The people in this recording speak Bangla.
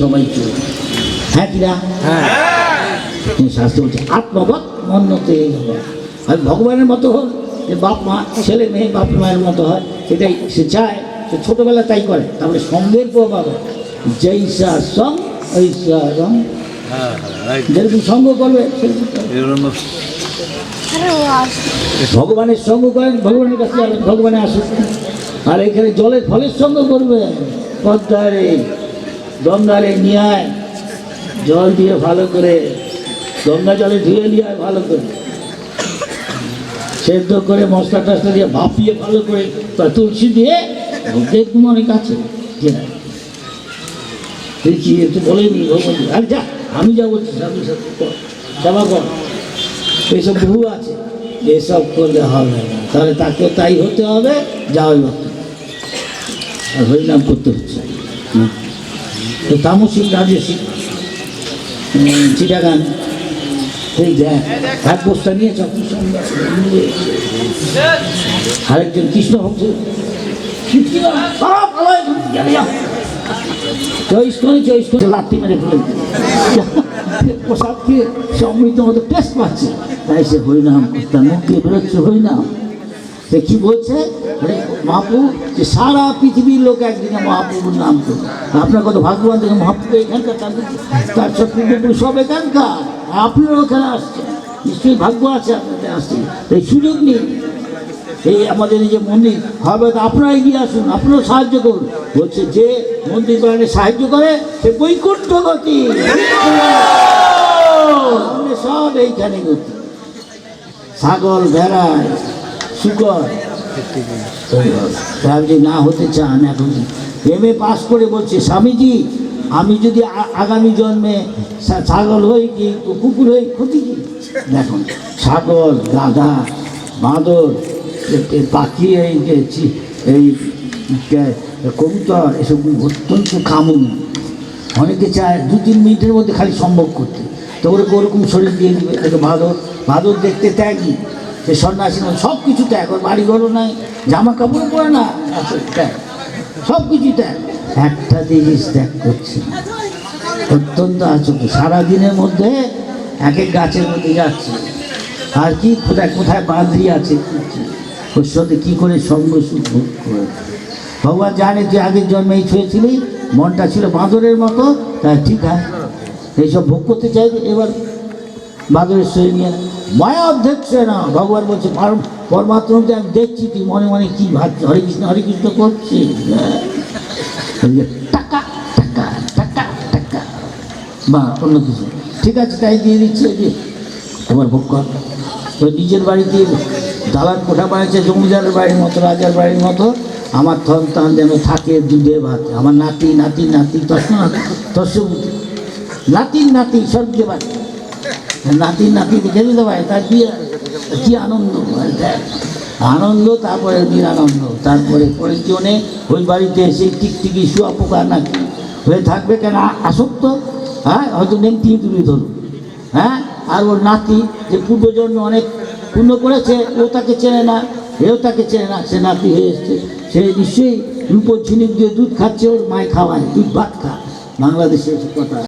সবাই হ্যাঁ কিনা শাস্ত্র বলছে আত্মবৎ মন্যতে আর ভগবানের মতো হোক যে বাপ মা ছেলে মেয়ে বাপ মায়ের মতো হয় সেটাই সে চায় সে ছোটোবেলা তাই করে তারপরে সঙ্গের প্রভাব জৈসা সং ঐসা রং। হ্যাঁ হ্যাঁ যেরকম সঙ্গ করবে ভগবানের সঙ্গ করেন ভগবানের কাছে ভগবানে আসুন। আর এখানে জলের ফলের সঙ্গ করবে। পদ্মারে গঙ্গারে নিয়ে আয় জল দিয়ে ভালো করে, গঙ্গা জলে ধুয়ে নিয়ে আয় ভালো করে। সেদ্ধ করে মশলা টসলা দিয়ে ভাপিয়ে ভালো করে তুলসী দিয়ে দেখুন অনেক আছে দেখি, একটু বলেনি আর যা, আমি যা বলছি সাধু সাথে কর এইসব বহু আছে, এসব করলে হবে না। তাহলে তাকে তাই হতে হবে যাও ভক্ত আর হরিনাম করতে হচ্ছে তামসিক রাজসিক উম, চিটাগান এই দেখ এক বস্তা সুন্দর আরেকজন কৃষ্ণ ভক্ত। করে করে পাচ্ছে। তাই সে হরিনাম তার মুখ বেরোচ্ছে হরিনাম। কি বলছে মহাপ্রভু যে সারা পৃথিবীর লোক একদিনে মহাপ্রভুর নাম করবে আপনার কত ভাগ্যবান থেকে মহাপ্রভু এখানকার তার সত্যি সব এখানকার আপনারাও ওখানে আসছেন নিশ্চয়ই ভাগ্য আছে আপনাদের আসছেন এই সুযোগ নেই এই আমাদের এই যে মন্দির হবে তো আপনারা এগিয়ে আসুন আপনারাও সাহায্য করুন বলছে যে মন্দির বানাতে সাহায্য করে সে বৈকুণ্ঠ গতি সব এইখানে গতি ছাগল ভেড়ায় সাহেব না হতে চান এখন। এ পাস করে বলছে, স্বামীজি, আমি যদি আগামী জন্মে ছাগল হই কি কুকুর হই, ক্ষতি কি? দেখুন, ছাগল, গাধা, বাঁদর পাখি, এই যে এই কবুতর, এসব অত্যন্ত কামুন অনেকে চায় দু, তিন মিনিটের মধ্যে খালি সম্ভব করতে। তো ওরকম ওরকম শরীর দিয়ে দিবে। ভাদর ভাদর দেখতে ত্যাগই সে সন্ন্যাসী নয় সব কিছু ত্যাগ, ওর বাড়ি ঘরও নাই জামা কাপড় পরে না সব কিছু ত্যাগ একটা জিনিস ত্যাগ করছে। অত্যন্ত আচরণ সারাদিনের মধ্যে এক এক গাছের মধ্যে যাচ্ছে, আর কি কোথায় কোথায় বাঁধি আছে ওর সাথে কী করে সঙ্গ সুখ ভোগ করে ভগবান জানে তুই আগের জন্মে এই ছুঁয়েছিলি, মনটা ছিল বাঁদরের মতো তা ঠিক আছে, এইসব ভোগ করতে চাইবে এবার বাদরের সই নিয়ে মায়া অধ্যক্ষ না। ভগবান বলছে পরম- পরমাত্মাকে আমি দেখছি তুই মনে মনে কি ভাবছি হরে কৃষ্ণ হরে কৃষ্ণ করছি। টাকা বা অন্য কিছু। ঠিক আছে, তাই দিয়ে দিচ্ছে যে এবার ভোগ কর। তো নিজের বাড়িতে দালান কোঠা বানিয়েছে জমিদারের বাড়ির মতো, রাজার বাড়ির মতো। আমার সন্তান যেন থাকে, দুধে, ভাত। আমার নাতি নাতি নাতি তস্ম তস্যবতী নাতির নাতি স্বর্গে বাড়ি। নাতি নাতি দেখে দিতে পারে তার বিয়ে কি আনন্দ। আনন্দ, তারপরে নিরানন্দ, তারপরে পরের জনে ওই বাড়িতে এসে টিকটিকি, শুয়া পোকা নাকি? হয়ে থাকবে কেন? আসক্ত হ্যাঁ? হয়তো নেমটি তুলে ধরুন হ্যাঁ? আর ওর নাতি যে পূর্বজন্ম অনেক পূর্ণ করেছে ও তাকে চেনে না, এও তাকে চেনে না, সে নাতি হয়ে এসছে। সে নিশ্চয়ই রূপর ঝিনুক দিয়ে দুধ খাচ্ছে, ওর মায় খাওয়ায়, দুধ ভাত খা বাংলাদেশের কথা।